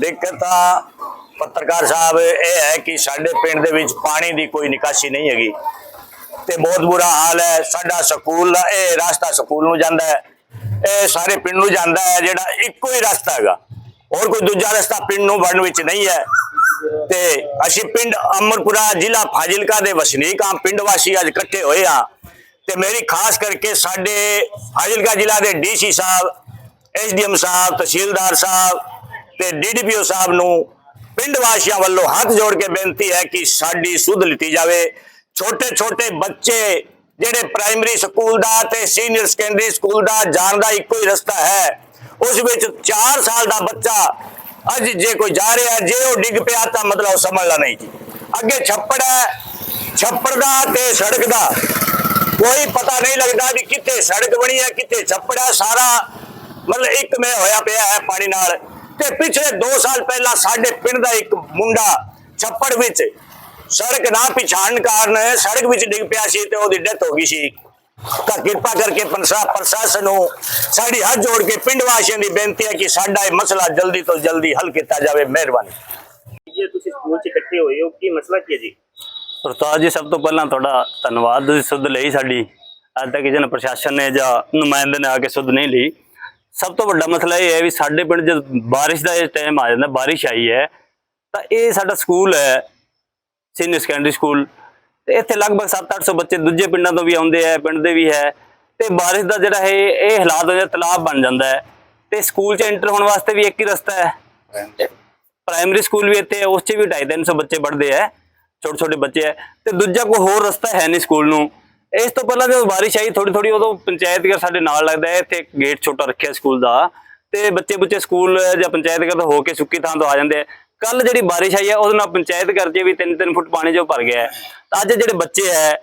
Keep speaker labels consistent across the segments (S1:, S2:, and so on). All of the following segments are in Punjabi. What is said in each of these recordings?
S1: ਦਿੱਕਤ ਆ ਪੱਤਰਕਾਰ ਸਾਹਿਬ, ਇਹ ਹੈ ਕਿ ਸਾਡੇ ਪਿੰਡ ਦੇ ਵਿੱਚ ਪਾਣੀ ਦੀ ਕੋਈ ਨਿਕਾਸੀ ਨਹੀਂ ਹੈਗੀ। ਤੇ ਬਹੁਤ ਬੁਰਾ ਹਾਲ ਹੈ, ਸਾਡਾ ਸਕੂਲ ਦਾ ਇਹ ਰਸਤਾ ਸਕੂਲ ਨੂੰ ਜਾਂਦਾ ਹੈ। ਇਹ ਸਾਰੇ ਪਿੰਡ ਨੂੰ ਜਾਂਦਾ ਹੈ, ਜਿਹੜਾ ਇੱਕੋ ਹੀ ਰਸਤਾ ਹੈਗਾ। ਹੋਰ ਕੋਈ ਦੂਜਾ ਰਸਤਾ ਪਿੰਡ ਨੂੰ ਵੜਨ ਵਿੱਚ ਨਹੀਂ ਹੈ। ਤੇ ਅਸੀਂ ਪਿੰਡ ਅਮਰਪੁਰਾ ਜ਼ਿਲ੍ਹਾ ਫਾਜ਼ਿਲਕਾ ਦੇ ਵਸਨੀਕ ਆ ਪਿੰਡ ਵਾਸੀ ਅੱਜ ਇਕੱਠੇ ਹੋਏ ਆ ਤੇ ਮੇਰੀ ਖਾਸ ਕਰਕੇ ਸਾਡੇ ਫਾਜ਼ਿਲਕਾ ਜ਼ਿਲ੍ਹਾ ਦੇ ਡੀਸੀ ਸਾਹਿਬ, ਐਸਡੀਐਮ ਸਾਹਿਬ, ਤਹਿਸੀਲਦਾਰ ਸਾਹਿਬ ਤੇ ਡੀਡੀਪੀਓ ਸਾਹਿਬ ਨੂੰ ਪਿੰਡ ਵਾਸੀਆਂ ਵੱਲੋਂ ਹੱਥ ਜੋੜ ਕੇ ਬੇਨਤੀ ਹੈ ਕਿ ਸਾਡੀ ਸੁਧ ਲਿੱਤੀ ਜਾਵੇ। ਛੋਟੇ ਛੋਟੇ ਬੱਚੇ ਜਿਹੜੇ ਪ੍ਰਾਇਮਰੀ ਸਕੂਲ ਦਾ ਤੇ ਸੀਨੀਅਰ ਸੈਕੰਡਰੀ ਸਕੂਲ ਦਾ ਜਾਣ ਦਾ ਇੱਕੋ ਹੀ ਰਸਤਾ ਹੈ, ਉਸ ਵਿੱਚ 4 ਸਾਲ ਦਾ ਬੱਚਾ ਅੱਜ ਜੇ ਕੋਈ ਜਾ ਰਿਹਾ, ਜੇ ਉਹ ਡਿੱਗ ਪਿਆ ਤਾਂ ਮਤਲਬ ਉਹ ਸਮਝਦਾ ਨਹੀਂ ਜੀ। ਅੱਗੇ ਛੱਪੜ ਹੈ, ਛੱਪੜ ਦਾ ਤੇ ਸੜਕ ਦਾ। ਕੋਈ ਪਤਾ ਨਹੀਂ ਲੱਗਦਾ ਵੀ ਕਿੱਥੇ ਸੜਕ ਬਣੀ ਹੈ, ਕਿੱਥੇ ਛੱਪੜ ਹੈ, ਸਾਰਾ ਮਤਲਬ ਇੱਕ ਮੈਂ ਹੋਇਆ ਪਿਆ ਹੈ ਪਾਣੀ ਨਾਲ। ਤੇ ਪਿਛਲੇ 2 ਸਾਲ ਪਹਿਲਾਂ ਸਾਡੇ ਪਿੰਡ ਦਾ ਇੱਕ ਮੁੰਡਾ ਛੱਪੜ ਵਿੱਚ ਸੜਕ ਨਾ ਪਛਾਣਨ ਕਾਰਨ ਸੜਕ ਵਿੱਚ ਡਿੱਗ ਪਿਆ ਸੀ ਤੇ ਉਹਦੀ ਡੈਥ ਹੋ ਗਈ ਸੀ। ਤਾਂ ਕਿਰਪਾ ਕਰਕੇ ਪੰਸਾ ਪ੍ਰਸ਼ਾਸਨ ਨੂੰ ਸਾਡੀ ਹੱਥ ਜੋੜ ਕੇ ਪਿੰਡ ਵਾਸੀਆਂ ਦੀ ਬੇਨਤੀ ਹੈ ਕਿ ਸਾਡਾ ਇਹ ਮਸਲਾ ਜਲਦੀ ਤੋਂ ਜਲਦੀ ਹੱਲ ਕੀਤਾ ਜਾਵੇ। ਮਿਹਰਬਾਨੀ।
S2: ਜੇ ਤੁਸੀਂ ਸਕੂਲ 'ਚ ਇਕੱਠੇ ਹੋਏ ਹੋ, ਕੀ ਮਸਲਾ ਕੀ ਹੈ ਜੀ?
S3: ਪ੍ਰਤਾਪ ਜੀ ਸਭ ਤੋਂ ਪਹਿਲਾਂ ਤੁਹਾਡਾ ਧੰਨਵਾਦ। ਤੁਸੀਂ ਸੁਧ ਲਈ ਸਾਡੀ। ਅੱਜ ਤੱਕ ਕਿਸੇ ਨੇ ਪ੍ਰਸ਼ਾਸਨ ਨੇ ਜਾਂ ਨੁਮਾਇੰਦੇ ਨੇ ਆ ਕੇ ਸੁਧ ਨਹੀਂ ਲਈ। ਸਭ ਤੋਂ ਵੱਡਾ ਮਸਲਾ ਇਹ ਹੈ ਵੀ ਸਾਡੇ ਪਿੰਡ ਜਦ ਬਾਰਿਸ਼ ਦਾ ਇਹ ਟਾਈਮ ਆ ਜਾਂਦਾ ਬਾਰਿਸ਼ ਆਈ ਹੈ ਤਾਂ ਇਹ ਸਾਡਾ ਸਕੂਲ ਹੈ ਸੀਨੀਅਰ ਸੈਕੰਡਰੀ ਸਕੂਲ ਤੇ ਇੱਥੇ ਲਗਭਗ 7-800 ਬੱਚੇ ਦੂਜੇ ਪਿੰਡਾਂ ਤੋਂ ਵੀ ਆਉਂਦੇ ਆ ਪਿੰਡ ਦੇ ਵੀ ਹੈ। ਤੇ ਬਾਰਿਸ਼ ਦਾ ਜਿਹੜਾ ਹੈ ਇਹ ਹਾਲਾਤ ਹੋ ਜਾਂਦਾ ਤਲਾਬ ਬਣ ਜਾਂਦਾ ਹੈ। ਤੇ ਸਕੂਲ 'ਚ ਐਂਟਰ ਹੋਣ ਵਾਸਤੇ ਵੀ ਇੱਕ ਹੀ ਰਸਤਾ ਹੈ। ਪ੍ਰਾਇਮਰੀ ਸਕੂਲ ਵੀ ਇੱਥੇ ਹੈ ਉਸ 'ਚ ਵੀ 250 ਬੱਚੇ ਪੜ੍ਹਦੇ ਆ ਛੋਟੇ ਛੋਟੇ ਬੱਚੇ ਹੈ ਤੇ ਦੂਜਾ ਕੋਈ ਹੋਰ ਰਸਤਾ ਹੈ ਨਹੀਂ ਸਕੂਲ ਨੂੰ। ਇਸ ਤੋਂ ਪਹਿਲਾਂ ਜਦੋਂ ਬਾਰਿਸ਼ ਆਈ ਥੋੜੀ ਥੋੜੀ ਉਦੋਂ ਪੰਚਾਇਤ ਘਰ ਸਾਡੇ ਨਾਲ ਲੱਗਦਾ ਹੈ, ਇੱਥੇ ਇੱਕ ਗੇਟ ਛੋਟਾ ਰੱਖਿਆ ਸਕੂਲ ਦਾ ਤੇ ਬੱਚੇ ਬੱਚੇ ਸਕੂਲ ਜਾਂ ਪੰਚਾਇਤ ਘਰ ਤੋਂ ਹੋ ਕੇ ਸੁੱਕੀ ਥਾਂ ਤੋਂ ਆ ਜਾਂਦੇ ਆ। ਕੱਲ ਜਿਹੜੀ ਬਾਰਿਸ਼ ਆਈ ਹੈ, ਉਹਦੇ ਨਾਲ ਪੰਚਾਇਤ ਘਰ 'ਚ ਵੀ 3-3 ਫੁੱਟ ਪਾਣੀ ਜੋ ਭਰ ਗਿਆ ਹੈ। ਅੱਜ ਜਿਹੜੇ ਬੱਚੇ ਹੈ,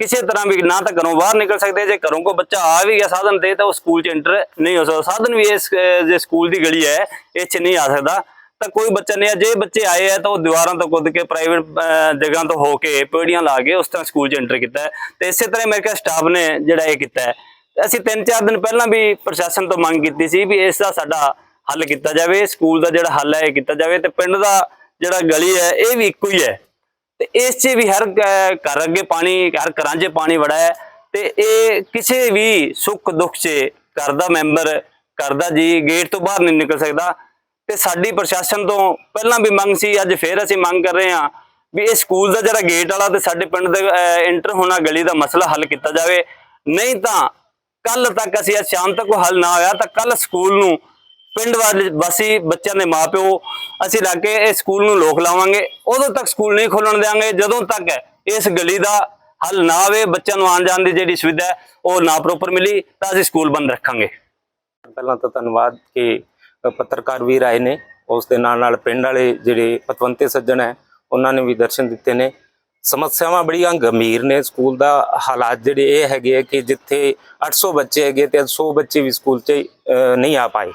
S3: ਕਿਸੇ ਤਰ੍ਹਾਂ ਵੀ ਨਾ ਤਾਂ ਘਰੋਂ ਬਾਹਰ ਨਿਕਲ ਸਕਦੇ ਜੇ ਘਰੋਂ ਕੋ ਬੱਚਾ ਆ ਵੀ ਗਿਆ ਸਾਧਨ ਤੇ ਤਾਂ ਉਹ ਸਕੂਲ 'ਚ ਐਂਟਰ ਨਹੀਂ ਹੋ ਸਕਦਾ। ਸਾਧਨ ਵੀ ਇਸ ਜੇ ਸਕੂਲ ਦੀ ਗਲੀ ਹੈ ਇਹ 'ਚ ਨਹੀਂ ਆ ਸਕਦਾ। ਤਾਂ ਕੋਈ ਬੱਚਾ ਨਹੀਂ ਆ ਜੇ ਬੱਚੇ ਆਏ ਆ ਤਾਂ ਉਹ ਦੀਵਾਰਾਂ ਤੋਂ ਕੁੱਦ ਕੇ ਪ੍ਰਾਈਵੇਟ ਜਗ੍ਹਾ ਤੋਂ ਹੋ ਕੇ ਪੇੜੀਆਂ ਲਾ ਕੇ ਉਸ ਤਰ੍ਹਾਂ ਸਕੂਲ 'ਚ ਐਂਟਰ ਕੀਤਾ ਤੇ ਇਸੇ ਤਰ੍ਹਾਂ ਮੇਰੇ ਕੋਲ ਸਟਾਫ ਨੇ ਜਿਹੜਾ ਇਹ ਕੀਤਾ ਹੈ। ਅਸੀਂ ਤਿੰਨ ਚਾਰ ਦਿਨ ਪਹਿਲਾਂ ਵੀ ਪ੍ਰਸ਼ਾਸਨ ਤੋਂ ਮੰਗ ਕੀਤੀ ਸੀ ਵੀ ਇਸ ਦਾ ਸਾਡਾ ਹੱਲ ਕੀਤਾ ਜਾਵੇ ਸਕੂਲ ਦਾ ਜਿਹੜਾ ਹੱਲ ਹੈ ਇਹ ਕੀਤਾ ਜਾਵੇ ਤੇ ਪਿੰਡ ਦਾ ਜਿਹੜਾ ਗਲੀ ਹੈ ਇਹ ਵੀ ਇੱਕੋ ਹੀ ਹੈ। ਤੇ ਇਸ 'ਚ ਵੀ ਹਰ ਘਰ ਅੱਗੇ ਪਾਣੀ, ਹਰ ਘਰਾਂ 'ਚ ਪਾਣੀ ਵੜਾ ਹੈ ਤੇ ਇਹ ਕਿਸੇ ਵੀ ਸੁੱਖ ਦੁੱਖ 'ਚ ਘਰ ਦਾ ਮੈਂਬਰ ਘਰ ਦਾ ਜੀ ਗੇਟ ਤੋਂ ਬਾਹਰ ਨਹੀਂ ਨਿਕਲ ਸਕਦਾ। ਤੇ ਸਾਡੀ ਪ੍ਰਸ਼ਾਸਨ ਤੋਂ ਪਹਿਲਾਂ ਵੀ ਮੰਗ ਸੀ, ਅੱਜ ਫੇਰ ਅਸੀਂ ਮੰਗ ਕਰ ਰਹੇ ਹਾਂ ਵੀ ਇਹ ਸਕੂਲ ਦਾ ਜਿਹੜਾ ਗੇਟ ਵਾਲਾ ਤੇ ਸਾਡੇ ਪਿੰਡ ਦੇ ਇੰਟਰ ਹੋਣਾ ਗਲੀ ਦਾ ਮਸਲਾ ਹੱਲ ਕੀਤਾ ਜਾਵੇ। ਨਹੀਂ ਤਾਂ ਕੱਲ ਤੱਕ ਅਸੀਂ ਅੱਜ ਸ਼ਾਮ ਤੱਕ ਉਹ ਹੱਲ ਨਾ ਹੋਇਆ ਤਾਂ ਕੱਲ ਸਕੂਲ ਨੂੰ ਪਿੰਡ ਵਾਲੇ ਵਾਸੀ ਬੱਚਿਆਂ ਦੇ ਮਾਪਿਓ ਅਸੀਂ ਲੱਗ ਕੇ ਇਹ ਸਕੂਲ ਨੂੰ ਲੋਕ ਲਾਵਾਂਗੇ। ਉਦੋਂ ਤੱਕ ਸਕੂਲ ਨਹੀਂ ਖੋਲਣ ਦੇਵਾਂਗੇ ਜਦੋਂ ਤੱਕ ਇਸ ਗਲੀ ਦਾ ਹੱਲ ਨਾ ਆਵੇ ਬੱਚਿਆਂ ਨੂੰ ਆਉਣ ਜਾਣ ਦੀ ਜਿਹੜੀ ਸੁਵਿਧਾ ਉਹ ਨਾ ਪ੍ਰੋਪਰ ਮਿਲੀ ਤਾਂ ਅਸੀਂ ਸਕੂਲ ਬੰਦ ਰੱਖਾਂਗੇ।
S4: ਪਹਿਲਾਂ ਤਾਂ ਧੰਨਵਾਦ ਕਿ ਪੱਤਰਕਾਰ ਵੀਰ ਆਏ ਨੇ। ਉਸ ਦੇ ਨਾਲ ਨਾਲ ਪਿੰਡ ਵਾਲੇ ਜਿਹੜੇ ਪਤਵੰਤੇ ਸੱਜਣ ਹੈ, ਉਹਨਾਂ ਨੇ ਵੀ ਦਰਸ਼ਨ ਦਿੱਤੇ ਨੇ। ਸਮੱਸਿਆਵਾਂ ਬੜੀਆਂ ਗੰਭੀਰ ਨੇ। ਸਕੂਲ ਦਾ ਹਾਲਾਤ ਜਿਹੜੇ ਇਹ ਹੈਗੇ ਆ ਕਿ ਜਿੱਥੇ 800 ਬੱਚੇ ਹੈਗੇ ਤੇ 100 ਬੱਚੇ ਵੀ ਸਕੂਲ 'ਚ ਨਹੀਂ ਆ ਪਾਏ।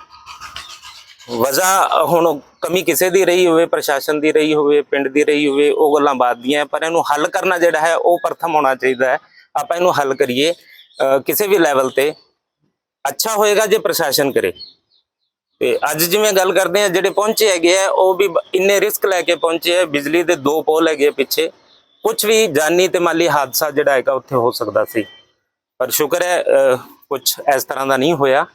S4: ਵਜ੍ਹਾ ਹੁਣ ਕਮੀ ਕਿਸੇ ਦੀ ਰਹੀ ਹੋਵੇ, ਪ੍ਰਸ਼ਾਸਨ ਦੀ ਰਹੀ ਹੋਵੇ, ਪਿੰਡ ਦੀ ਰਹੀ ਹੋਵੇ, ਉਹ ਗੱਲਾਂ ਬਾਤ ਦੀਆਂ ਪਰ ਇਹਨੂੰ ਹੱਲ ਕਰਨਾ ਜਿਹੜਾ ਹੈ, ਉਹ ਪ੍ਰਥਮ ਹੋਣਾ ਚਾਹੀਦਾ ਹੈ। ਆਪਾਂ ਇਹਨੂੰ ਹੱਲ ਕਰੀਏ ਕਿਸੇ ਵੀ ਲੈਵਲ ਤੇ। ਅੱਛਾ ਹੋਏਗਾ ਜੇ ਪ੍ਰਸ਼ਾਸਨ ਕਰੇ। ਤੇ ਅੱਜ ਜਿਵੇਂ ਗੱਲ ਕਰਦੇ ਆ ਜਿਹੜੇ ਪਹੁੰਚੇ ਹੈਗੇ ਆ, ਉਹ ਵੀ ਇੰਨੇ ਰਿਸਕ ਲੈ ਕੇ ਪਹੁੰਚੇ ਆ, ਬਿਜਲੀ ਦੇ ਦੋ ਪੋਲ ਹੈਗੇ ਪਿੱਛੇ। ਕੁਝ ਵੀ ਜਾਨੀ ਤੇ ਮਾਲੀ ਹਾਦਸਾ ਜਿਹੜਾ ਹੈਗਾ, ਉੱਥੇ ਹੋ ਸਕਦਾ ਸੀ। ਪਰ ਸ਼ੁਕਰ ਹੈ ਕੁਝ ਇਸ ਤਰ੍ਹਾਂ ਦਾ ਨਹੀਂ ਹੋਇਆ।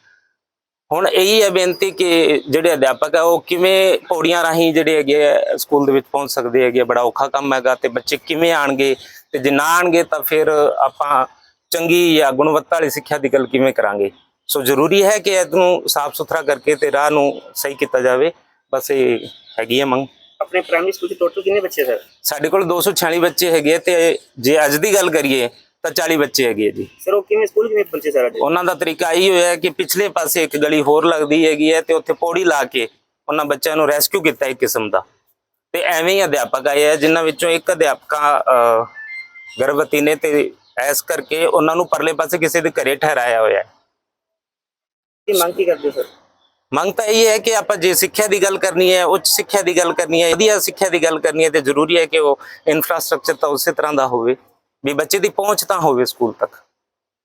S4: ਹੁਣ ਇਹੀ ਹੈ ਬੇਨਤੀ ਕਿ ਜਿਹੜੇ ਅਧਿਆਪਕ ਆ, ਉਹ ਕਿਵੇਂ ਪੌੜੀਆਂ ਰਾਹੀਂ ਜਿਹੜੇ ਹੈਗੇ ਆ, ਸਕੂਲ ਦੇ ਵਿੱਚ ਪਹੁੰਚ ਸਕਦੇ ਹੈਗੇ ਆ। ਬੜਾ ਔਖਾ ਕੰਮ ਹੈਗਾ ਤੇ ਬੱਚੇ ਕਿਵੇਂ ਆਣਗੇ ਤੇ ਜੇ ਨਾ ਆਣਗੇ ਤਾਂ ਫਿਰ ਆਪਾਂ ਚੰਗੀ ਜਾਂ ਗੁਣਵੱਤਾ ਵਾਲੀ ਸਿੱਖਿਆ ਦੀ ਗੱਲ ਕਿਵੇਂ ਕਰਾਂਗੇ? ਸੋ ਜ਼ਰੂਰੀ ਹੈ ਕਿ ਇਹਨੂੰ ਸਾਫ਼ ਸੁਥਰਾ ਕਰਕੇ ਤੇ ਰਾਹ ਨੂੰ ਸਹੀ ਕੀਤਾ ਜਾਵੇ। ਬਸ ਇਹ ਹੈਗੀ ਹੈ ਮੰਗ।
S2: ਆਪਣੇ ਪ੍ਰਾਇਮਰੀ ਸਕੂਲ 'ਚ ਟੋਟਲ ਕਿੰਨੇ ਬੱਚੇ ਸਰ?
S4: ਸਾਡੇ ਕੋਲ 246 ਬੱਚੇ ਹੈਗੇ ਤੇ ਜੇ ਅੱਜ ਦੀ ਗੱਲ ਕਰੀਏ ਤਾਂ 40 ਬੱਚੇ ਹੈਗੇ ਜੀ।
S2: ਸਰ ਉਹ ਕਿਵੇਂ ਸਕੂਲ ਕਿਵੇਂ ਪਹੁੰਚੇ ਸਰ ਅੱਜ?
S4: ਉਹਨਾਂ ਦਾ ਤਰੀਕਾ ਇਹੀ ਹੋਇਆ ਕਿ ਪਿਛਲੇ ਪਾਸੇ ਇੱਕ ਗਲੀ ਹੋਰ ਲੱਗਦੀ ਹੈਗੀ ਹੈ ਤੇ ਉੱਥੇ ਪੌੜੀ ਲਾ ਕੇ ਉਹਨਾਂ ਬੱਚਿਆਂ ਨੂੰ ਰੈਸਕਿਊ ਕੀਤਾ ਇੱਕ ਕਿਸਮ ਦਾ। ਤੇ ਐਵੇਂ ਹੀ ਅਧਿਆਪਕ ਆਏ ਆ ਜਿਨ੍ਹਾਂ ਵਿੱਚੋਂ ਇੱਕ ਅਧਿਆਪਕਾ ਗਰਭਵਤੀ ਨੇ ਤੇ ਐਸ ਕਰਕੇ ਉਹਨਾਂ ਨੂੰ ਪਰਲੇ ਪਾਸੇ ਕਿਸੇ ਦੇ ਘਰੇ ਠਹਿਰਾਇਆ ਹੋਇਆ ਹੈ।
S2: ਕੀ ਮੰਗ ਕੀ ਕਰਦੇ ਸਰ?
S4: ਮੰਗ ਤਾਂ ਇਹ ਹੈ ਕਿ ਆਪਾਂ ਜੇ ਸਿੱਖਿਆ ਦੀ ਗੱਲ ਕਰਨੀ ਹੈ, ਉੱਚ ਸਿੱਖਿਆ ਦੀ ਗੱਲ ਕਰਨੀ ਹੈ, ਵਧੀਆ ਸਿੱਖਿਆ ਦੀ ਗੱਲ ਕਰਨੀ ਹੈ ਤੇ ਜ਼ਰੂਰੀ ਹੈ ਕਿ ਉਹ ਇਨਫਰਾਸਟ੍ਰਕਚਰ ਤਾਂ ਉਸੇ ਤਰ੍ਹਾਂ ਦਾ ਹੋਵੇ, ਵੀ ਬੱਚੇ ਦੀ ਪਹੁੰਚ ਤਾਂ ਹੋਵੇ ਸਕੂਲ ਤੱਕ।